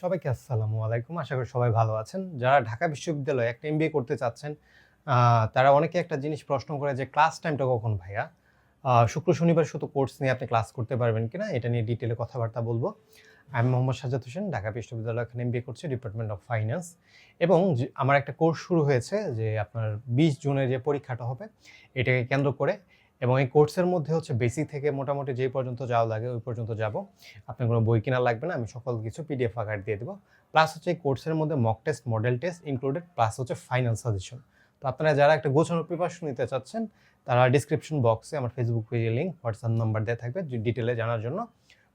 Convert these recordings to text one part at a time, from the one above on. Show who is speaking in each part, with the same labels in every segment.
Speaker 1: সবাইকে আসসালামু আলাইকুম। আশা করি সবাই ভালো আছেন। যারা ঢাকা বিশ্ববিদ্যালয়ে একটা এমবিএ করতে চাচ্ছেন তারা অনেকে একটা জিনিস প্রশ্ন করে যে, ক্লাস টাইমটা কখন ভাইয়া? শুক্র, শনিবার শুধু কোর্স নিয়ে আপনি ক্লাস করতে পারবেন কিনা, এটা নিয়ে ডিটেলে কথাবার্তা বলব। আমি মোহাম্মদ সাজাদ হোসেন, ঢাকা বিশ্ববিদ্যালয় এখানে এমবিএ করছি ডিপার্টমেন্ট অফ ফাইন্যান্স এবং আমার একটা কোর্স শুরু হয়েছে যে, আপনার বিশ জুনের যে পরীক্ষাটা হবে, এটাকে কেন্দ্র করে এবং এই কোর্সের মধ্যে হচ্ছে বেসিক থেকে মোটামুটি যেই পর্যন্ত যাওয়া লাগে ওই পর্যন্ত যাব। আপনার কোনো বই কেনা লাগবে না, আমি সকল কিছু পিডিএফ আকার দিয়ে দেবো। প্লাস হচ্ছে এই কোর্সের মধ্যে mock test model test included plus হচ্ছে ফাইনাল সাজেশন তো আপনারা যারা একটা গোছানো প্রিপারেশন নিতে চাচ্ছেন, তারা ডিসক্রিপশন বক্সে আমার ফেসবুক পেজের লিঙ্ক হোয়াটসঅ্যাপ নাম্বার দেওয়া থাকবে ডিটেলে জানার জন্য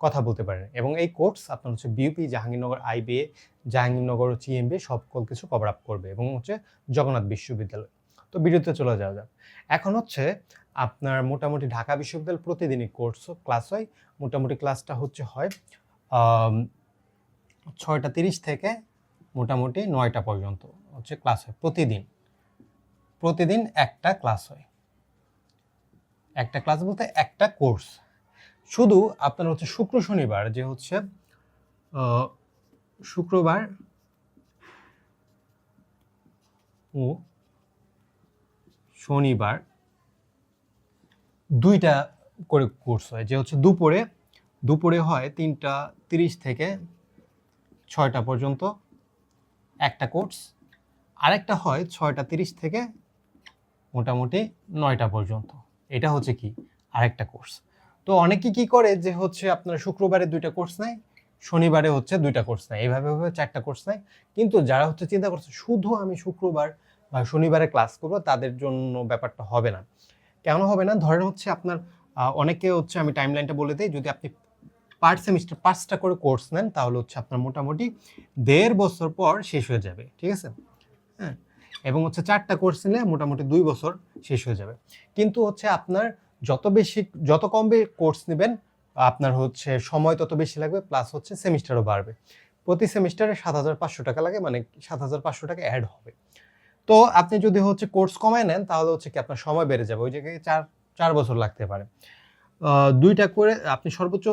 Speaker 1: কথা বলতে পারেন। এবং এই কোর্স আপনার হচ্ছে বিউপি জাহাঙ্গীরনগর আইবিএ জাহাঙ্গীরনগর, হচ্ছে ইএমবি সকল কিছু কভার আপ করবে এবং হচ্ছে জগন্নাথ বিশ্ববিদ্যালয়। তো ভিডিওতে চলে যাওয়া যাক। এখন হচ্ছে আপনার মোটামুটি ঢাকা বিশ্ববিদ্যালয় প্রতিদিনই কোর্স ক্লাস হয়। মোটামুটি ক্লাসটা হচ্ছে হয় ছয়টা তিরিশ থেকে মোটামুটি নয়টা পর্যন্ত হচ্ছে ক্লাস হয় প্রতিদিন। প্রতিদিন একটা ক্লাস হয়। একটা ক্লাস বলতে একটা কোর্স শুধু আপনার হচ্ছে শুক্র শনিবার যে হচ্ছে শুক্রবার ও শনিবার দুইটা করে কোর্স হয়, যে হচ্ছে দুপুরে দুপুরে হয় তিনটা তিরিশ থেকে ছয়টা পর্যন্ত একটা কোর্স আরেকটা হয় ছয়টা তিরিশ থেকে মোটামুটি নয়টা পর্যন্ত। এটা হচ্ছে কি? আরেকটা কোর্স তো অনেকে কি করে যে হচ্ছে আপনার শুক্রবারে দুইটা কোর্স নেয়, শনিবারে হচ্ছে দুইটা কোর্স নেয়, এইভাবে ভাবে চারটা কোর্স নেয়। কিন্তু যারা হচ্ছে চিন্তা করছে, শুধু আমি শুক্রবার বা শনিবারে ক্লাস করব, তাদের জন্য ব্যাপারটা হবে না। কেন হবে না? ধরেন হচ্ছে আপনার অনেকে হচ্ছে আমি টাইম লাইনটা বলে দিই, যদি আপনি পার সেমিস্টার পাঁচটা করে কোর্স নেন, তাহলে হচ্ছে আপনার মোটামুটি দেড় বছর পর শেষ হয়ে যাবে, ঠিক আছে? হ্যাঁ? এবং হচ্ছে চারটা কোর্স নিলে মোটামুটি দুই বছর শেষ হয়ে যাবে। কিন্তু হচ্ছে আপনার যত বেশি, যত কম কোর্স নেবেন, আপনার হচ্ছে সময় তত বেশি লাগবে প্লাস হচ্ছে সেমিস্টারও বাড়বে। প্রতি সেমিস্টারে সাত হাজার পাঁচশো টাকা লাগে মানে সাত হাজার পাঁচশো টাকা অ্যাড হবে। তো আপনি যদি হচ্ছে কোর্স কমায় নেন, তাহলে হচ্ছে কি আপনার সময় বেড়ে যাবে। ওই জায়গায় চার চার বছর লাগতে পারে। দুইটা করে আপনি সর্বোচ্চ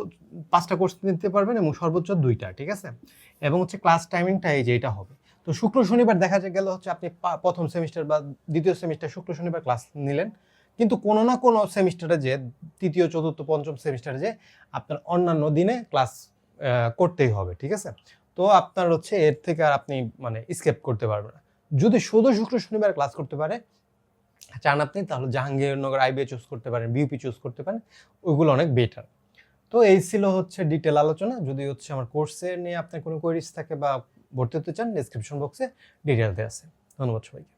Speaker 1: পাঁচটা কোর্স নিতে পারবেন এবং সর্বোচ্চ দুইটা, ঠিক আছে? এবং হচ্ছে ক্লাস টাইমিংটা এই যে, এটা হবে। তো শুক্র শনিবার দেখা গেল হচ্ছে আপনি প্রথম সেমিস্টার বা দ্বিতীয় সেমিস্টার শুক্র শনিবার ক্লাস নিলেন। কিন্তু কোনো না কোনো সেমিস্টারে যে, তৃতীয়, চতুর্থ, পঞ্চম সেমিস্টারে যে, আপনার অন্যান্য দিনে ক্লাস করতেই হবে, ঠিক আছে? তো আপনার হচ্ছে এর থেকে আর আপনি মানে স্কেপ করতে পারবেন না। যদি শুধু শুক্র শনিবার ক্লাস করতে পারে, চান আপনি, তাহলে জাহাঙ্গীরনগর আইবিএ চুজ করতে পারেন বিউপি চুজ করতে পারেন, ওইগুলো অনেক বেটার তো এই ছিল হচ্ছে ডিটেল আলোচনা। যদি হচ্ছে আমার কোর্সে নিয়ে আপনার কোনো কোয়েরিজ থাকে বা ভর্তি হতে চান ডিসক্রিপশন বক্সে ডিটেল দেওয়া আছে। ধন্যবাদ সবাইকে।